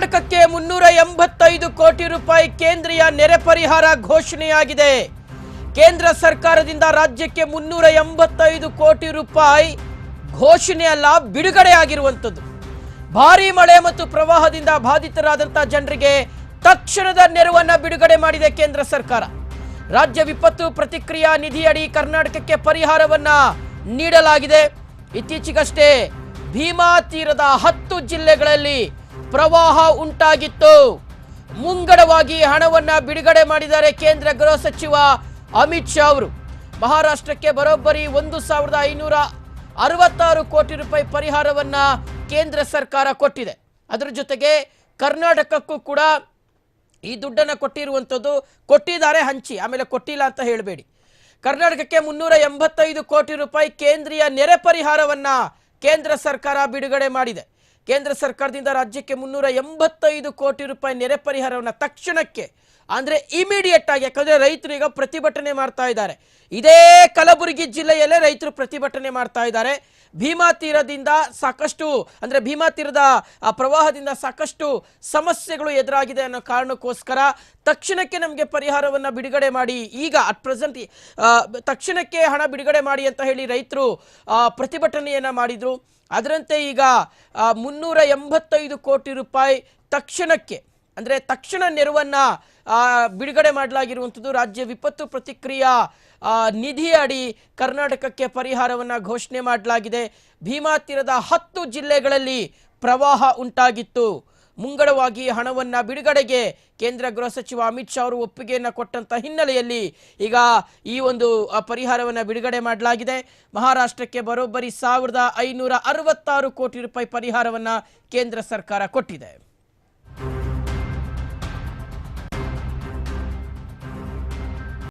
ಕರ್ನಾಟಕಕ್ಕೆ ಮುನ್ನೂರ ಎಂಬತ್ತೈದು ಕೋಟಿ ರೂಪಾಯಿ ಕೇಂದ್ರೀಯ ನೆರೆ ಪರಿಹಾರ ಘೋಷಣೆಯಾಗಿದೆ. ಕೇಂದ್ರ ಸರ್ಕಾರದಿಂದ ರಾಜ್ಯಕ್ಕೆ ಮುನ್ನೂರ ಎಂಬತ್ತೈದು ಕೋಟಿ ರೂಪಾಯಿ ಘೋಷಣೆಯಲ್ಲ ಬಿಡುಗಡೆಯಾಗಿರುವಂಥದ್ದು. ಭಾರೀ ಮಳೆ ಮತ್ತು ಪ್ರವಾಹದಿಂದ ಬಾಧಿತರಾದಂಥ ಜನರಿಗೆ ತಕ್ಷಣದ ನೆರವನ್ನು ಬಿಡುಗಡೆ ಮಾಡಿದೆ ಕೇಂದ್ರ ಸರ್ಕಾರ. ರಾಜ್ಯ ವಿಪತ್ತು ಪ್ರತಿಕ್ರಿಯಾ ನಿಧಿಯಡಿ ಕರ್ನಾಟಕಕ್ಕೆ ಪರಿಹಾರವನ್ನ ನೀಡಲಾಗಿದೆ. ಇತ್ತೀಚೆಗಷ್ಟೇ ಭೀಮಾ ತೀರದ ಹತ್ತು ಜಿಲ್ಲೆಗಳಲ್ಲಿ ಪ್ರವಾಹ ಉಂಟಾಗಿತ್ತು. ಮುಂಗಡವಾಗಿ ಹಣವನ್ನ ಬಿಡುಗಡೆ ಮಾಡಿದ್ದಾರೆ ಕೇಂದ್ರ ಗೃಹ ಸಚಿವ ಅಮಿತ್ ಶಾ ಅವರು. ಮಹಾರಾಷ್ಟ್ರಕ್ಕೆ ಬರೋಬ್ಬರಿ ಒಂದು ಸಾವಿರದ ಐನೂರ ಅರವತ್ತಾರು ಕೋಟಿ ರೂಪಾಯಿ ಪರಿಹಾರವನ್ನ ಕೇಂದ್ರ ಸರ್ಕಾರ ಕೊಟ್ಟಿದೆ. ಅದರ ಜೊತೆಗೆ ಕರ್ನಾಟಕಕ್ಕೂ ಕೂಡ ಈ ದುಡ್ಡನ್ನು ಕೊಟ್ಟಿರುವಂಥದ್ದು ಕೊಟ್ಟಿದ್ದಾರೆ ಹಂಚಿ, ಆಮೇಲೆ ಕೊಟ್ಟಿಲ್ಲ ಅಂತ ಹೇಳಬೇಡಿ. ಕರ್ನಾಟಕಕ್ಕೆ ಮುನ್ನೂರ ಎಂಬತ್ತೈದು ಕೋಟಿ ರೂಪಾಯಿ ಕೇಂದ್ರೀಯ ನೆರೆ ಪರಿಹಾರವನ್ನ ಕೇಂದ್ರ ಸರ್ಕಾರ ಬಿಡುಗಡೆ ಮಾಡಿದೆ. ಕೇಂದ್ರ ಸರ್ಕಾರದಿಂದ ರಾಜ್ಯಕ್ಕೆ ಮುನ್ನೂರ ಎಂಬತ್ತೈದು ಕೋಟಿ ರೂಪಾಯಿ ನೆರೆ ಪರಿಹಾರವನ್ನು ತಕ್ಷಣಕ್ಕೆ, ಅಂದರೆ ಇಮಿಡಿಯೇಟ್ ಆಗಿ, ಯಾಕಂದರೆ ರೈತರು ಈಗ ಪ್ರತಿಭಟನೆ ಮಾಡ್ತಾ ಇದ್ದಾರೆ. ಇದೇ ಕಲಬುರಗಿ ಜಿಲ್ಲೆಯಲ್ಲೇ ರೈತರು ಪ್ರತಿಭಟನೆ ಮಾಡ್ತಾ ಇದ್ದಾರೆ. ಭೀಮಾ ತೀರದಿಂದ ಸಾಕಷ್ಟು, ಅಂದರೆ ಭೀಮಾ ತೀರದ ಪ್ರವಾಹದಿಂದ ಸಾಕಷ್ಟು ಸಮಸ್ಯೆಗಳು ಎದುರಾಗಿದೆ ಅನ್ನೋ ಕಾರಣಕ್ಕೋಸ್ಕರ ತಕ್ಷಣಕ್ಕೆ ನಮಗೆ ಪರಿಹಾರವನ್ನು ಬಿಡುಗಡೆ ಮಾಡಿ. ಈಗ ಅಟ್ ಪ್ರೆಸೆಂಟ್ ತಕ್ಷಣಕ್ಕೆ ಹಣ ಬಿಡುಗಡೆ ಮಾಡಿ ಅಂತ ಹೇಳಿ ರೈತರು ಪ್ರತಿಭಟನೆಯನ್ನು ಮಾಡಿದರು. ಅದರಂತೆ ಈಗ ಮುನ್ನೂರ ಎಂಬತ್ತೈದು ಕೋಟಿ ರೂಪಾಯಿ ತಕ್ಷಣಕ್ಕೆ ಅಂದರೆ ತಕ್ಷಣ ನೆರವನ್ನು ಬಿಡುಗಡೆ ಮಾಡಲಾಗಿರುವಂಥದ್ದು ರಾಜ್ಯ ವಿಪತ್ತು ಪ್ರತಿಕ್ರಿಯಾ ನಿಧಿ ಅಡಿ ಕರ್ನಾಟಕಕ್ಕೆ ಪರಿಹಾರವನ್ನು ಘೋಷಣೆ ಮಾಡಲಾಗಿದೆ. ಭೀಮಾ ತೀರದ ಹತ್ತು ಜಿಲ್ಲೆಗಳಲ್ಲಿ ಪ್ರವಾಹ ಉಂಟಾಗಿತ್ತು. ಮುಂಗಡವಾಗಿ ಹಣವನ್ನ ಬಿಡುಗಡೆಗೆ ಕೇಂದ್ರ ಗೃಹ ಸಚಿವ ಅಮಿತ್ ಶಾ ಅವರು ಒಪ್ಪಿಗೆಯನ್ನು ಕೊಟ್ಟಂತ ಹಿನ್ನೆಲೆಯಲ್ಲಿ ಈಗ ಈ ಒಂದು ಪರಿಹಾರವನ್ನ ಬಿಡುಗಡೆ ಮಾಡಲಾಗಿದೆ. ಮಹಾರಾಷ್ಟ್ರಕ್ಕೆ ಬರೋಬ್ಬರಿ ಸಾವಿರದ ಐನೂರ ಅರವತ್ತಾರು ಕೋಟಿ ರೂಪಾಯಿ ಪರಿಹಾರವನ್ನ ಕೇಂದ್ರ ಸರ್ಕಾರ ಕೊಟ್ಟಿದೆ.